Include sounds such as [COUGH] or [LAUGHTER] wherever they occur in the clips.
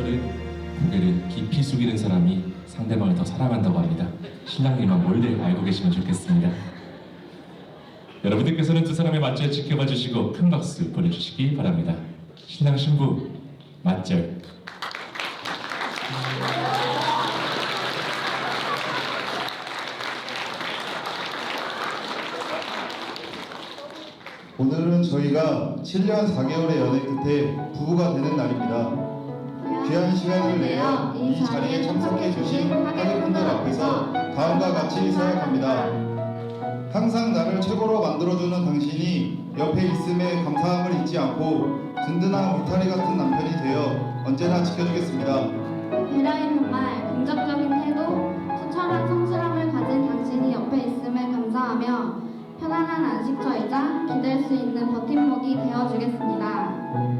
맞절은 고개를 깊이 숙이는 사람이 상대방을 더 사랑한다고 합니다. 신랑님만 몰래 알고 계시면 좋겠습니다. 여러분들께서는 두 사람의 맞절 지켜봐 주시고 큰 박수 보내주시기 바랍니다. 신랑 신부 맞절. 오늘은 저희가 7년 4개월의 연애 끝에 부부가 되는 날입니다. 귀한 시간을 내어 이 자리에 참석해 주신 하객분들 앞에서 다음과 같이 서약합니다. 항상 나를 최고로 만들어주는 당신이 옆에 있음에 감사함을 잊지 않고 든든한 울타리 같은 남편이 되어 언제나 지켜주겠습니다. 배려있는 말, 긍정적인 태도, 투철한 성실함을 가진 당신이 옆에 있음에 감사하며 편안한 안식처이자 기댈 수 있는 버팀목이 되어주겠습니다.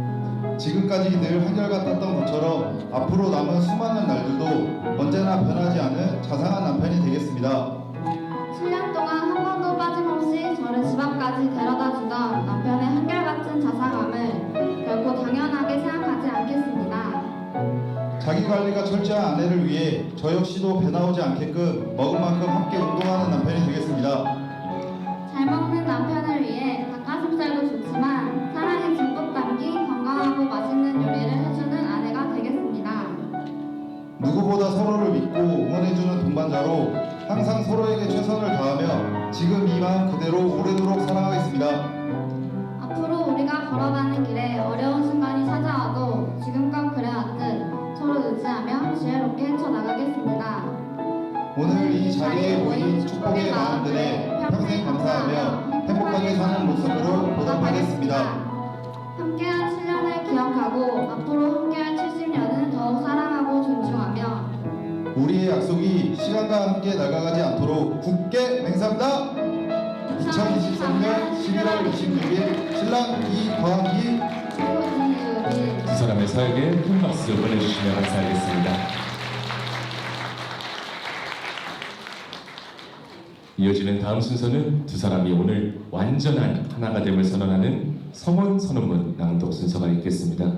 지금까지 늘 한결같았던 것처럼 앞으로 남은 수많은 날들도 언제나 변하지 않은 자상한 남편이 되겠습니다. 7년 동안 한 번도 빠짐없이 저를 집 앞까지 데려다 주던 남편의 한결같은 자상함을 결코 당연하게 생각하지 않겠습니다. 자기 관리가 철저한 아내를 위해 저 역시도 배 나오지 않게끔 먹은 만큼 함께 운동하는 이 자리에 모인 축복의 마음들에 평생 감사하며 행복하게 사는 모습으로 보답하겠습니다. 함께한 7년을 기억하고 앞으로 함께할 70년은 더욱 사랑하고 존중하며 우리의 약속이 시간과 함께 나가가지 않도록 굳게 맹세합니다. 2023년 11월 26일 신랑 이광희 최고 두 사람의 사역에 큰 박수 보내주시면 감사하겠습니다. 이어지는 다음 순서는 두 사람이 오늘 완전한 하나가 됨을 선언하는 성원 선언문 낭독 순서가 있겠습니다.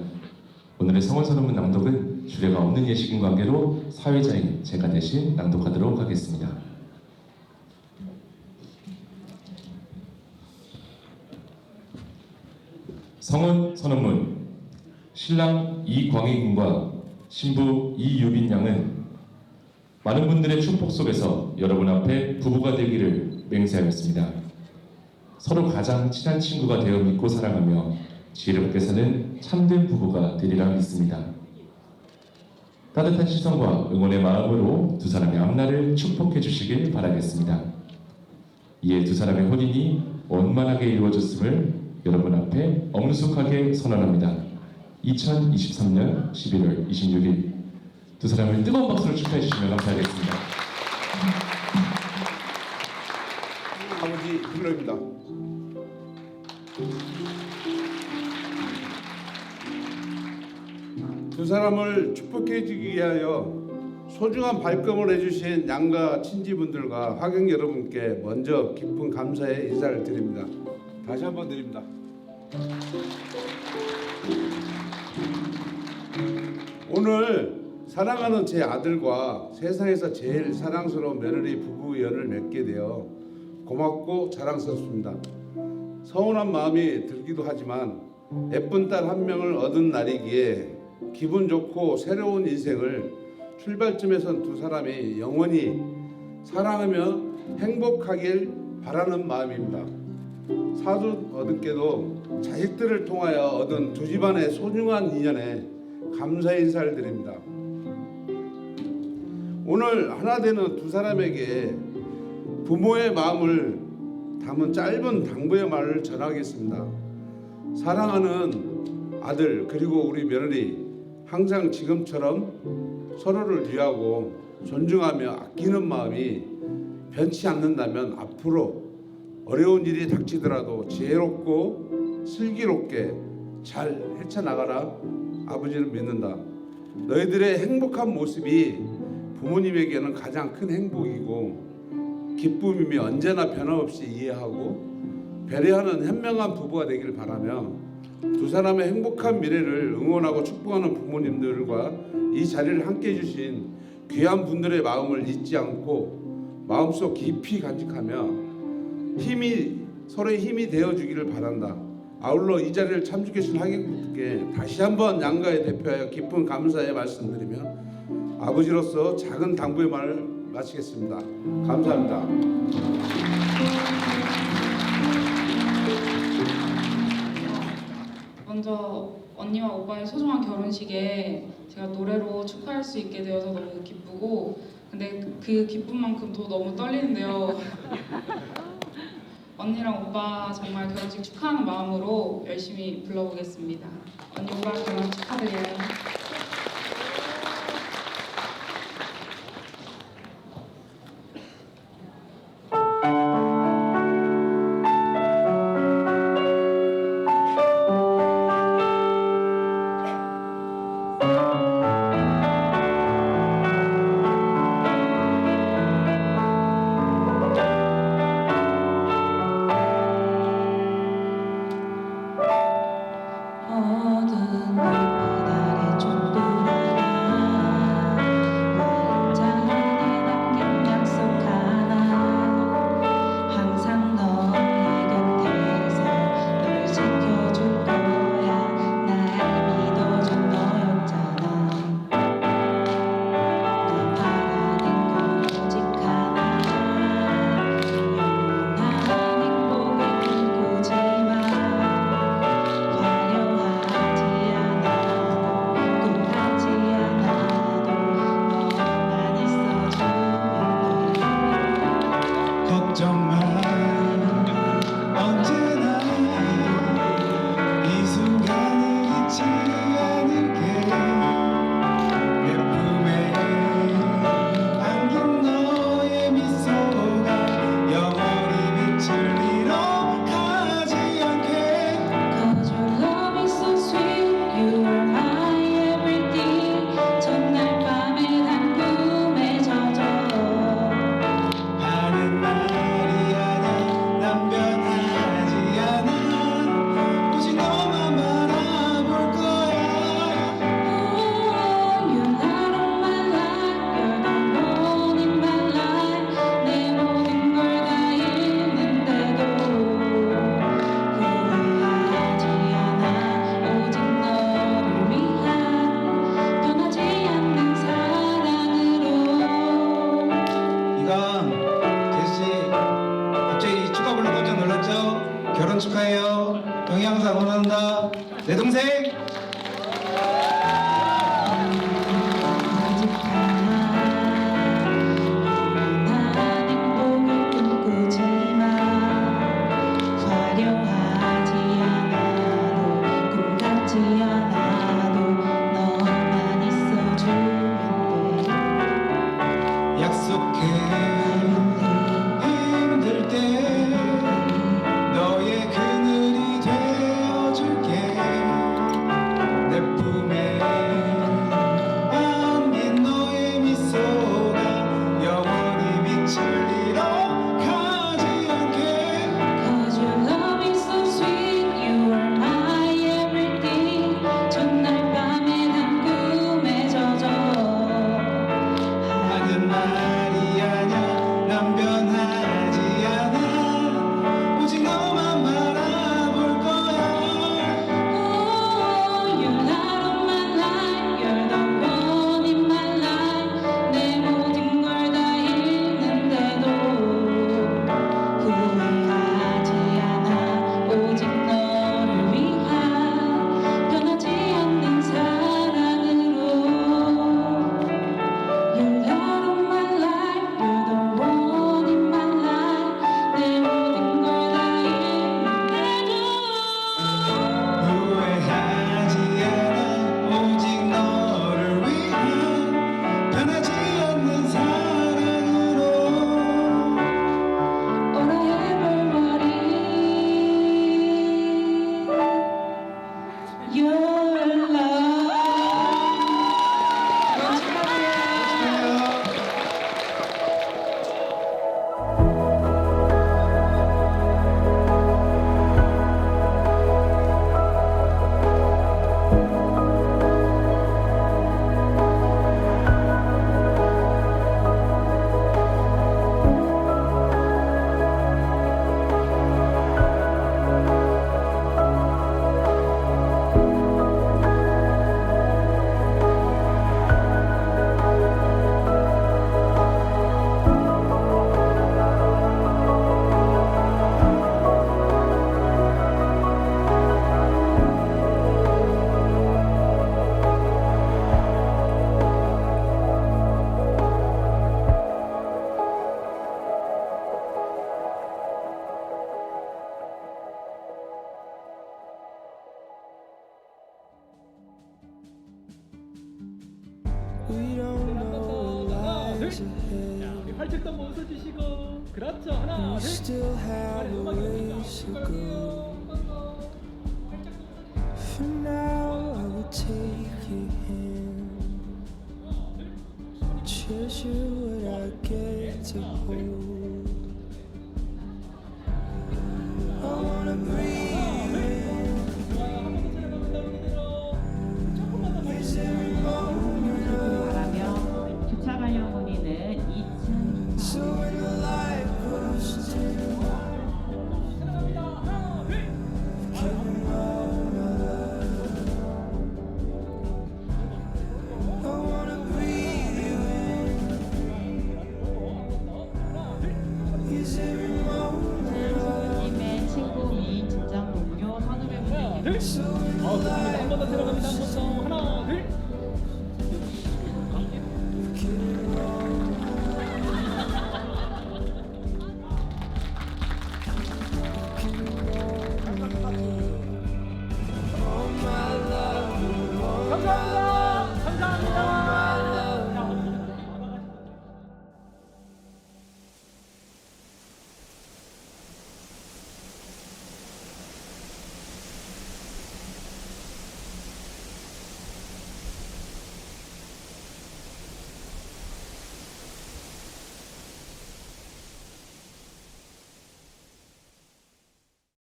오늘의 성원 선언문 낭독은 주례가 없는 예식인 관계로 사회자인 제가 대신 낭독하도록 하겠습니다. 성원 선언문 신랑 이광희 군과 신부 이유빈 양은 많은 분들의 축복 속에서 여러분 앞에 부부가 되기를 맹세하였습니다. 서로 가장 친한 친구가 되어 믿고 사랑하며 지혜롭게 사는 참된 부부가 되리라 믿습니다. 따뜻한 시선과 응원의 마음으로 두 사람의 앞날을 축복해 주시길 바라겠습니다. 이에 두 사람의 혼인이 원만하게 이루어졌음을 여러분 앞에 엄숙하게 선언합니다. 2023년 11월 26일 두 사람을 뜨거운 박수로 축하해 주시면 감사하겠습니다. 아버지 불러입니다. 두 사람을 축복해 주기 위하여 소중한 발걸음을 해주신 양가 친지분들과 화경 여러분께 먼저 깊은 감사의 인사를 드립니다. 다시 한번 드립니다. 오늘 사랑하는 제 아들과 세상에서 제일 사랑스러운 며느리 부부 연을 맺게 되어 고맙고 자랑스럽습니다. 서운한 마음이 들기도 하지만 예쁜 딸 한 명을 얻은 날이기에 기분 좋고 새로운 인생을 출발점에선 두 사람이 영원히 사랑하며 행복하길 바라는 마음입니다. 사돈 어른께도 자식들을 통하여 얻은 두 집안의 소중한 인연에 감사 인사를 드립니다. 오늘 하나 되는 두 사람에게 부모의 마음을 담은 짧은 당부의 말을 전하겠습니다. 사랑하는 아들 그리고 우리 며느리 항상 지금처럼 서로를 위하고 존중하며 아끼는 마음이 변치 않는다면 앞으로 어려운 일이 닥치더라도 지혜롭고 슬기롭게 잘 헤쳐나가라 아버지는 믿는다. 너희들의 행복한 모습이 부모님에게는 가장 큰 행복이고 기쁨이며 언제나 변함없이 이해하고 배려하는 현명한 부부가 되길 바라며 두 사람의 행복한 미래를 응원하고 축복하는 부모님들과 이 자리를 함께 해주신 귀한 분들의 마음을 잊지 않고 마음속 깊이 간직하며 힘이 서로의 힘이 되어주기를 바란다. 아울러 이 자리를 참석해주신 하객분께 다시 한번 양가에 대표하여 깊은 감사의 말씀드리며 아버지로서 작은 당부의 말을 마치겠습니다. 감사합니다. 먼저 언니와 오빠의 소중한 결혼식에 제가 노래로 축하할 수 있게 되어서 너무 기쁘고 근데 그 기쁨만큼 더 너무 떨리는데요. [LAUGHS] 언니랑 오빠 정말 결혼식 축하하는 마음으로 열심히 불러보겠습니다. 언니 오빠 결혼 축하드려요.